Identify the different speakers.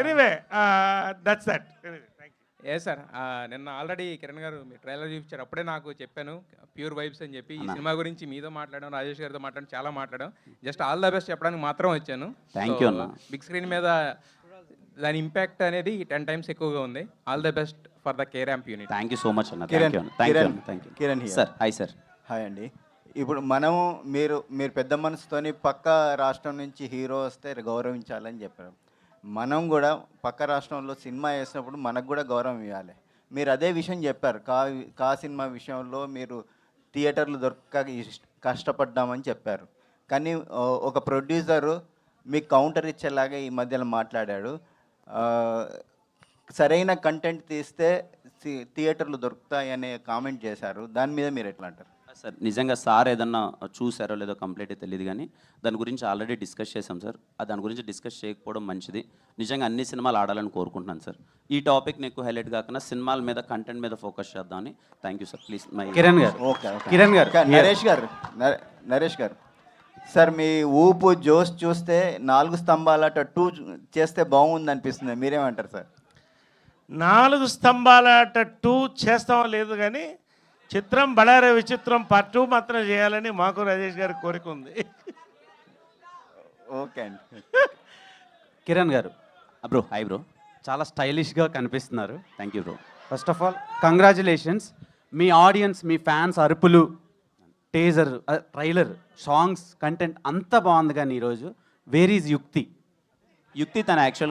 Speaker 1: Anyway that's that thank you
Speaker 2: A sir నిన్న already Kiran గారు మీ ట్రైలర్ చూపించారు. అప్పుడే నాకు చెప్పాను ప్యూర్ వైబ్స్ అని చెప్పి ఈ సినిమా గురించి మీతో మాట్లాడడం రాజేష్ గారితో మాట్లాడడం చాలా మాట్లాడడం. జస్ట్ ఆల్ ద బెస్ట్ చెప్పడానికి మాత్రం వచ్చాను.
Speaker 3: Thank you అన్న.
Speaker 2: బిగ్ స్క్రీన్ మీద దాని ఇంపాక్ట్ అనేది టెన్ టైమ్స్ ఎక్కువగా ఉంది. All the best for the care amp unit
Speaker 3: thank you so much అన్న.
Speaker 4: Kiran,
Speaker 3: thank you thank you
Speaker 4: Kiran,
Speaker 3: thank you. Sir hi sir
Speaker 4: hi అండి ఇప్పుడు మనము మీరు మీరు పెద్ద మనసుతోని పక్క రాష్ట్రం నుంచి హీరో వస్తే గౌరవించాలని చెప్పారు. మనం కూడా పక్క రాష్ట్రంలో సినిమా వేసినప్పుడు మనకు కూడా గౌరవం ఇవ్వాలి. మీరు అదే విషయం చెప్పారు. కా కా సినిమా విషయంలో మీరు థియేటర్లు దొరకక కష్టపడ్డామని చెప్పారు. కానీ ఒక ప్రొడ్యూసరు మీకు కౌంటర్ ఇచ్చేలాగా ఈ మధ్యలో మాట్లాడాడు. సరైన కంటెంట్ తీస్తే థియేటర్లు దొరుకుతాయి అనే కామెంట్ చేశారు. దాని మీద మీరు ఎట్లా అంటారు?
Speaker 3: సార్? నిజంగా సార్ ఏదన్నా చూసారో లేదో కంప్లీట్ తెలియదు కానీ దాని గురించి ఆల్రెడీ డిస్కస్ చేసాం సార్. దాని గురించి డిస్కస్ చేయకపోవడం మంచిది. నిజంగా అన్ని సినిమాలు ఆడాలని కోరుకుంటున్నాను సార్. ఈ టాపిక్ని ఎక్కువ హైలైట్ కాకుండా సినిమాల మీద కంటెంట్ మీద ఫోకస్ చేద్దామని thank you sir. Please my
Speaker 5: Kiran గారు.
Speaker 4: ఓకే
Speaker 5: కిరణ్ గారు.
Speaker 4: నరేష్ గారు. నరే- నరేష్ గారు. సార్ మీ ఊపు జోస్ చూస్తే నాలుగు స్తంభాలట టూ చేస్తే బాగుంది అనిపిస్తుంది. మీరేమంటారు సార్?
Speaker 1: నాలుగు స్తంభాల టూ చేస్తామో లేదు కానీ చిత్రం బళారే విచిత్రం పార్ట్ టూ మాత్రం చేయాలని మాకు రాజేష్ గారి కోరిక ఉంది.
Speaker 4: ఓకే అండి.
Speaker 5: కిరణ్ గారు
Speaker 3: బ్రో హాయ్ బ్రో.
Speaker 5: చాలా స్టైలిష్గా కనిపిస్తున్నారు.
Speaker 3: Thank you bro
Speaker 5: first of all congratulations me audience మీ ఫ్యాన్స్ అరుపులు టేజర్ ట్రైలర్ సాంగ్స్ కంటెంట్ అంతా బాగుంది కానీ ఈరోజు. వేర్ ఈజ్ యుక్తి
Speaker 3: యుక్తి తన యాక్చువల్గా